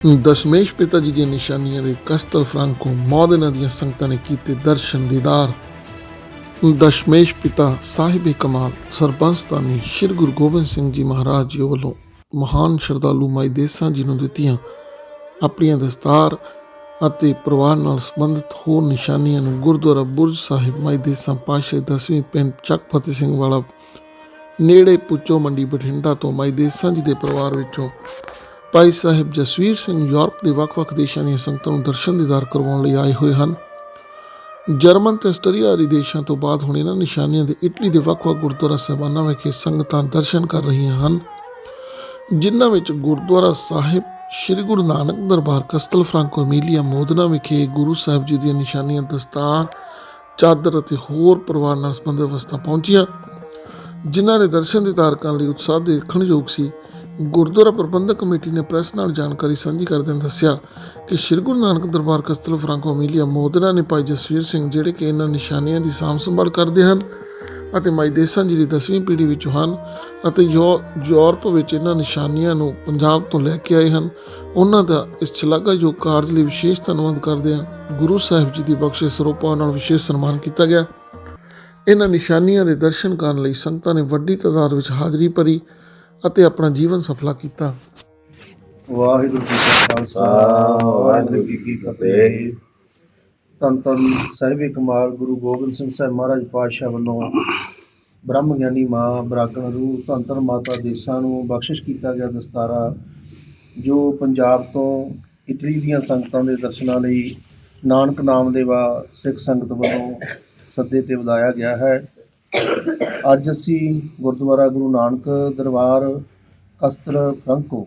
ਦਸ਼ਮੇਸ਼ ਪਿਤਾ ਜੀ ਦੀਆਂ ਨਿਸ਼ਾਨੀਆਂ ਦੇ ਕਸਤਲ ਫਰਾਂਕੋ ਮੌਤ ਦੀਆਂ ਸੰਗਤਾਂ ਨੇ ਕੀਤੇ ਦਰਸ਼ਨ ਦੀਦਾਰ। ਦਸ਼ਮੇਸ਼ ਪਿਤਾ ਸਾਹਿਬ ਕਮਾਲ ਸਰਬੰਸਤਾਨੀ ਸ੍ਰੀ ਗੁਰੂ ਗੋਬਿੰਦ ਸਿੰਘ ਜੀ ਮਹਾਰਾਜ ਜੀ ਵੱਲੋਂ ਮਹਾਨ ਸ਼ਰਧਾਲੂ ਮਾਈ ਦੇਸਾਂ ਜੀ ਨੂੰ ਦਿੱਤੀਆਂ ਆਪਣੀਆਂ ਦਸਤਾਰ ਅਤੇ ਪਰਿਵਾਰ ਨਾਲ ਸੰਬੰਧਿਤ ਹੋਰ ਨਿਸ਼ਾਨੀਆਂ ਨੂੰ ਗੁਰਦੁਆਰਾ ਬੁਰਜ ਸਾਹਿਬ ਮਾਈ ਦੇਸਾਂ ਪਾਸ਼ੇ ਦਸਵੀਂ ਪਿੰਡ ਚੱਕ ਫਤਿਹ ਸਿੰਘ ਵਾਲਾ ਨੇੜੇ ਪੁੱਚੋ ਮੰਡੀ ਬਠਿੰਡਾ ਤੋਂ ਮਾਈ ਦੇਸਾਂ ਜੀ ਦੇ ਪਰਿਵਾਰ ਵਿੱਚੋਂ ਭਾਈ ਸਾਹਿਬ ਜਸਵੀਰ ਸਿੰਘ ਯੂਰਪ ਦੇ ਵੱਖ-ਵੱਖ ਦੇਸ਼ਾਂ ਦੀਆਂ ਸੰਗਤਾਂ ਨੂੰ ਦਰਸ਼ਨ ਦੀਦਾਰ ਕਰਵਾਉਣ ਲਈ ਆਏ ਹੋਏ ਹਨ। ਜਰਮਨ ਤੇ ਆਸਟਰੀਆ ਆਦਿ ਦੇਸ਼ਾਂ ਤੋਂ ਬਾਅਦ ਹੁਣ ਇਹਨਾਂ ਨਿਸ਼ਾਨੀਆਂ ਦੇ ਇਟਲੀ ਦੇ ਵੱਖ-ਵੱਖ ਗੁਰਦੁਆਰਾ ਸਾਹਿਬਾਨਾਂ ਵਿਖੇ ਸੰਗਤਾਂ ਦਰਸ਼ਨ ਕਰ ਰਹੀਆਂ ਹਨ, ਜਿਨ੍ਹਾਂ ਵਿੱਚ ਗੁਰਦੁਆਰਾ ਸਾਹਿਬ, ਸ੍ਰੀ ਗੁਰੂ ਨਾਨਕ ਦਰਬਾਰ, ਕਸਤਲ ਫਰਾਂਕੋ ਐਮੀਲੀਆ ਮੋਦਨਾ ਵਿਖੇ ਗੁਰੂ ਸਾਹਿਬ ਜੀ ਦੀਆਂ ਨਿਸ਼ਾਨੀਆਂ, ਦਸਤਾਰ, ਚਾਦਰ ਅਤੇ ਹੋਰ ਪਰਿਵਾਰ ਨਾਲ ਸੰਬੰਧਿਤ ਵਸਤਾਂ ਪਹੁੰਚੀਆਂ, ਜਿਨ੍ਹਾਂ ਨੇ ਦਰਸ਼ਨ ਦੀਦਾਰ ਕਰਨ ਲਈ ਉਤਸ਼ਾਹ ਦੇਖਣਯੋਗ ਸੀ। ਗੁਰਦੁਆਰਾ ਪ੍ਰਬੰਧਕ ਕਮੇਟੀ ਨੇ ਪ੍ਰੈਸ ਨਾਲ ਜਾਣਕਾਰੀ ਸਾਂਝੀ ਕਰਦਿਆਂ ਦੱਸਿਆ ਕਿ ਸ੍ਰੀ ਗੁਰੂ ਨਾਨਕ ਦਰਬਾਰ ਕਸਤਲ ਫਰਾਂਕੋ ਅਮੀਲੀਆ ਮੋਦਨਾ ਨੇ ਭਾਈ ਜਸਵੀਰ ਸਿੰਘ ਜਿਹੜੇ ਕਿ ਇਹਨਾਂ ਨਿਸ਼ਾਨੀਆਂ ਦੀ ਸਾਂਭ ਸੰਭਾਲ ਕਰਦੇ ਹਨ ਅਤੇ ਮਾਈ ਦੇਸਾਂ ਜੀ ਦੀ 10ਵੀਂ ਪੀੜ੍ਹੀ ਵਿੱਚੋਂ ਹਨ ਅਤੇ ਯੂ- ਯੂਰਪ ਵਿੱਚ ਇਹਨਾਂ ਨਿਸ਼ਾਨੀਆਂ ਨੂੰ ਪੰਜਾਬ ਤੋਂ ਲੈ ਕੇ ਆਏ ਹਨ, ਉਹਨਾਂ ਦਾ ਇਸ ਸ਼ਲਾਘਾਯੋਗ ਕਾਰਜ ਲਈ ਵਿਸ਼ੇਸ਼ ਧੰਨਵਾਦ ਕਰਦੇ ਹਾਂ। ਗੁਰੂ ਸਾਹਿਬ ਜੀ ਦੀ ਬਖਸ਼ਿਸ਼ ਸਰੂਪਾਂ ਨਾਲ ਵਿਸ਼ੇਸ਼ ਸਨਮਾਨ ਕੀਤਾ ਗਿਆ। ਇਹਨਾਂ ਨਿਸ਼ਾਨੀਆਂ ਦੇ ਦਰਸ਼ਨ ਕਰਨ ਲਈ ਸੰਗਤਾਂ ਨੇ ਵੱਡੀ ਤਾਦਾਦ ਵਿੱਚ ਹਾਜ਼ਰੀ ਭਰੀ ਅਤੇ ਆਪਣਾ ਜੀਵਨ ਸਫਲਾ ਕੀਤਾ। ਵਾਹਿਗੁਰੂ ਜੀ ਕਾ ਖਾਲਸਾ, ਵਾਹਿਗੁਰੂ ਜੀ ਕੀ ਫਤਿਹ। ਧੰਨ ਧੰਨ ਸਾਹਿਬੇ ਕਮਾਲ ਗੁਰੂ ਗੋਬਿੰਦ ਸਿੰਘ ਸਾਹਿਬ ਮਹਾਰਾਜ ਪਾਤਸ਼ਾਹ ਵੱਲੋਂ ਬ੍ਰਹਮ ਗਿਆਨੀ ਮਾਂ ਬਰਾਗਣ ਰੂਹ ਧੰਨ ਧੰਨ ਮਾਤਾ ਦੇਸਾਂ ਨੂੰ ਬਖਸ਼ਿਸ਼ ਕੀਤਾ ਗਿਆ ਦਸਤਾਰਾ, ਜੋ ਪੰਜਾਬ ਤੋਂ ਇਟਲੀ ਦੀਆਂ ਸੰਗਤਾਂ ਦੇ ਦਰਸ਼ਨਾਂ ਲਈ ਨਾਨਕ ਨਾਮ ਦੇਵਾ ਸਿੱਖ ਸੰਗਤ ਵੱਲੋਂ ਸੱਦੇ ਤੇ ਵਧਾਇਆ ਗਿਆ ਹੈ। ਅੱਜ ਅਸੀਂ ਗੁਰਦੁਆਰਾ ਗੁਰੂ ਨਾਨਕ ਦਰਬਾਰ ਕਸਤਰ ਫਰੰਕੋ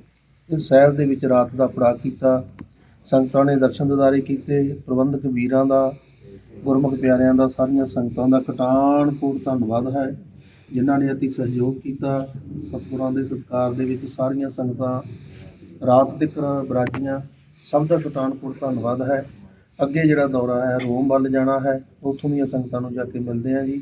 ਇਸ ਸ਼ਹਿਰ ਦੇ ਵਿੱਚ ਰਾਤ ਦਾ ਪੜਾਅ ਕੀਤਾ। ਸੰਗਤਾਂ ਨੇ ਦਰਸ਼ਨ ਦਿਦਾਰੇ ਕੀਤੇ। ਪ੍ਰਬੰਧਕ ਵੀਰਾਂ ਦਾ, ਗੁਰਮੁਖ ਪਿਆਰਿਆਂ ਦਾ, ਸਾਰੀਆਂ ਸੰਗਤਾਂ ਦਾ ਕਟਾਣਪੂਰ ਧੰਨਵਾਦ ਹੈ, ਜਿਨ੍ਹਾਂ ਨੇ ਅਤੀ ਸਹਿਯੋਗ ਕੀਤਾ। ਸਤਿਗੁਰਾਂ ਦੇ ਸਤਿਕਾਰ ਦੇ ਵਿੱਚ ਸਾਰੀਆਂ ਸੰਗਤਾਂ ਰਾਤ ਤੱਕ ਬਰਾਜੀਆਂ। ਸਭ ਦਾ ਕਟਾਣਪੂਰ ਧੰਨਵਾਦ ਹੈ। ਅੱਗੇ ਜਿਹੜਾ ਦੌਰਾ ਹੈ, ਰੋਮ ਵੱਲ ਜਾਣਾ ਹੈ। ਉੱਥੋਂ ਦੀਆਂ ਸੰਗਤਾਂ ਨੂੰ ਜਾ ਕੇ ਮਿਲਦੇ ਹਾਂ ਜੀ।